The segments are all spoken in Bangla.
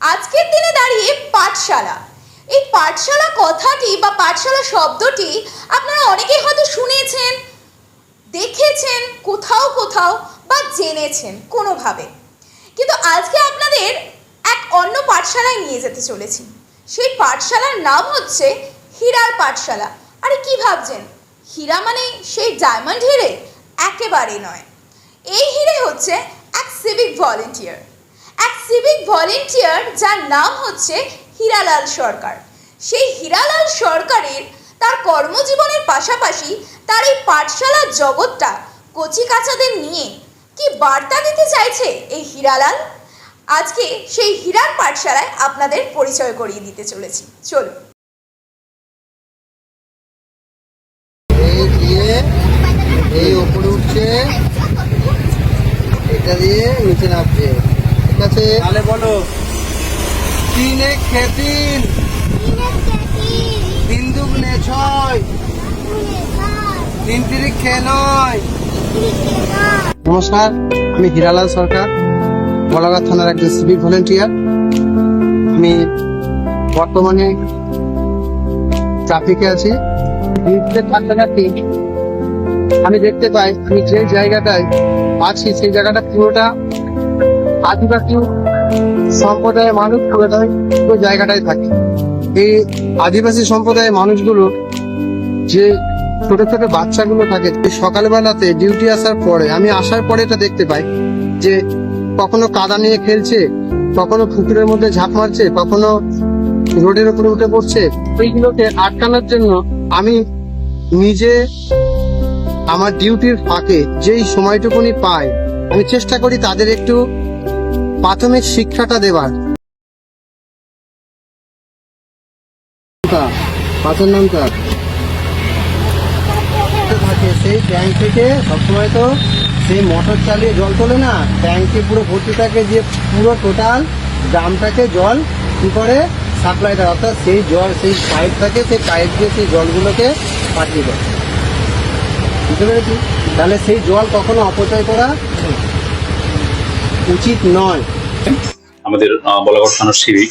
আজকের দিনে দাঁড়িয়ে পাঠশালা। এই পাঠশালা কথাটি বা পাঠশালা শব্দটি আপনারা অনেকেই হয়তো শুনেছেন, দেখেছেন, কোথাও কোথাও বা জেনেছেন কোনোভাবে। কিন্তু আজকে আপনাদের এক অন্য পাঠশালায় নিয়ে যেতে চলেছি। সেই পাঠশালার নাম হচ্ছে হীরার পাঠশালা। আরে কি ভাবছেন? হীরা মানে সেই ডায়মন্ড হিরে? একেবারে নয়। এই হিরে হচ্ছে এক সিভিক ভলেন্টিয়ার। এক সিভিক ভলেন্টিয়ার যার নাম হচ্ছে হীরালাল সরকার। সেই হীরালাল সরকারের তার কর্মজীবনের পাশাপাশি তার এই পাঠশালার জগৎটা কচি কাচাদের নিয়ে কি বার্তা দিতে চাইছে এই হীরালাল? আজকে সেই হীরার পাঠশালায় আপনাদের পরিচয় করিয়ে দিতে চলেছি। চলুন। এই ওপরে উঠছে, এটা দিয়ে নিচে নামছে। ঠিক আছে তাহলে বলো। তিনে খেতিন। তিন দুগুনে ছয়। তিন তিরিক খে নয়। নমস্কার আমি হিরালাল সরকার বলাগা থানার একজন সিভিক ভলেন্টিয়ার। আমি বর্তমানে ট্রাফিকে আছি। আমি দেখতে পাই আমি যে জায়গাটায় আছি সেই জায়গাটা পুরোটা আদিবাসী সম্প্রদায়ের মানুষ পুরোটাই পুরো জায়গাটায় থাকে। এই আদিবাসী সম্প্রদায়ের মানুষগুলো যে ছোট ছোট বাচ্চাগুলো থাকে সকালবেলাতে ডিউটি আসার পরে, আমি আসার পরে এটা দেখতে পাই যে কখনো কাদা নিয়ে খেলছে, কখনো পুকুরের মধ্যে ঝাঁপ মারছে, কখনো রোডের উপরে উঠে পড়ছে, এইগুলোকে আটকানোর জন্য আমি নিজে আমার ডিউটির ফাঁকে যেই সময়টুকুনি পাই, আমি চেষ্টা করি তাদের একটু প্রাথমিক শিক্ষাটা দেবার। পাঁচের নামটা থাকে সেই ট্যাঙ্ক থেকে, সবসময় তো সেই মোটর চালিয়ে জল তোলে না। ট্যাঙ্কে পুরো ভর্তি থাকে যে পুরো টোটাল গ্রামটাকে জল কি করে সাপ্লাই দেয়। অর্থাৎ সেই জল, সেই পাইপ থাকে, সেই পাইপ দিয়ে সেই জলগুলোকে পাঠিয়ে দেয়। বুঝতে পেরেছি? তাহলে সেই জল কখনো অপচয় করা উচিত নয়। আমাদের বলাগড় থানার সিভিক।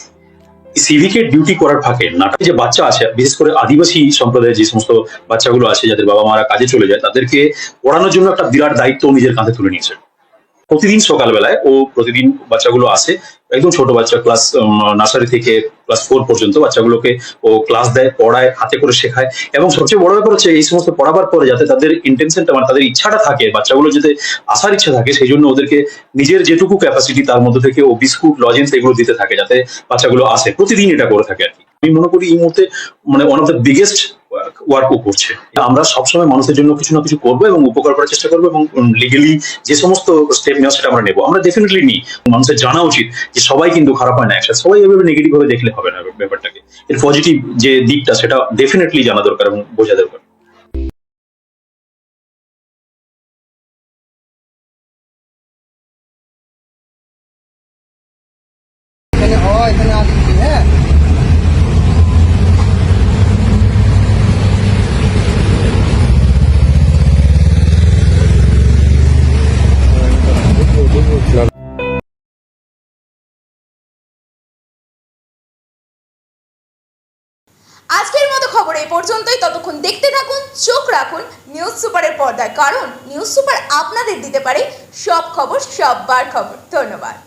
সিভিকের ডিউটি করার ফাঁকে নাটকে যে বাচ্চা আছে, বিশেষ করে আদিবাসী সম্প্রদায়ের যে সমস্ত বাচ্চাগুলো আছে, যাদের বাবা মারা কাজে চলে যায়, তাদেরকে পড়ানোর জন্য একটা বিরাট দায়িত্ব নিজের কাঁধে তুলে নিয়েছে। প্রতিদিন সকালবেলায় ও প্রতিদিন বাচ্চাগুলো আসে একদম ছোট বাচ্চা ক্লাস নার্সারি থেকে ক্লাস ফোর পর্যন্ত বাচ্চাগুলোকে ও ক্লাস দেয়, পড়ায়, হাতে করে শেখায়। এবং সবচেয়ে বড় ব্যাপার হচ্ছে এই সমস্ত পড়াবার পরে যাতে তাদের ইন্টেনশনটা মানে তাদের ইচ্ছাটা থাকে বাচ্চাগুলো যাতে আসার ইচ্ছা থাকে, সেই জন্য ওদেরকে নিজের যেটুকু ক্যাপাসিটি তার মধ্যে থেকে ও বিস্কুট লজেন্স এগুলো দিতে থাকে, যাতে বাচ্চাগুলো আসে। প্রতিদিন এটা করে থাকে আর কি। আমি মনে করি এই মুহূর্তে মানে one of the biggest work ও করছে। আমরা সবসময় মানুষের জন্য কিছু না কিছু করব এবং উপকার করার চেষ্টা করব এবং লিগেলি যে সমস্ত স্টেপ নেওয়া সেটা আমরা নেব। আমরা ডেফিনেটলি নিই। মানুষের জানা উচিত যে সবাই কিন্তু খারাপ হয় না একসাথে। সবাই এভাবে নেগেটিভ ভাবে দেখলে হবে না ব্যাপারটাকে। এর পজিটিভ যে দিকটা সেটা ডেফিনেটলি জানা দরকার এবং বোঝা দরকার। আজকের মতো খবর এই পর্যন্তই। ততক্ষণ দেখতে থাকুন, চোখ রাখুন নিউজ সুপারের পর্দায়। কারণ নিউজ সুপার আপনাদের দিতে পারে সব খবর, সববার খবর। ধন্যবাদ।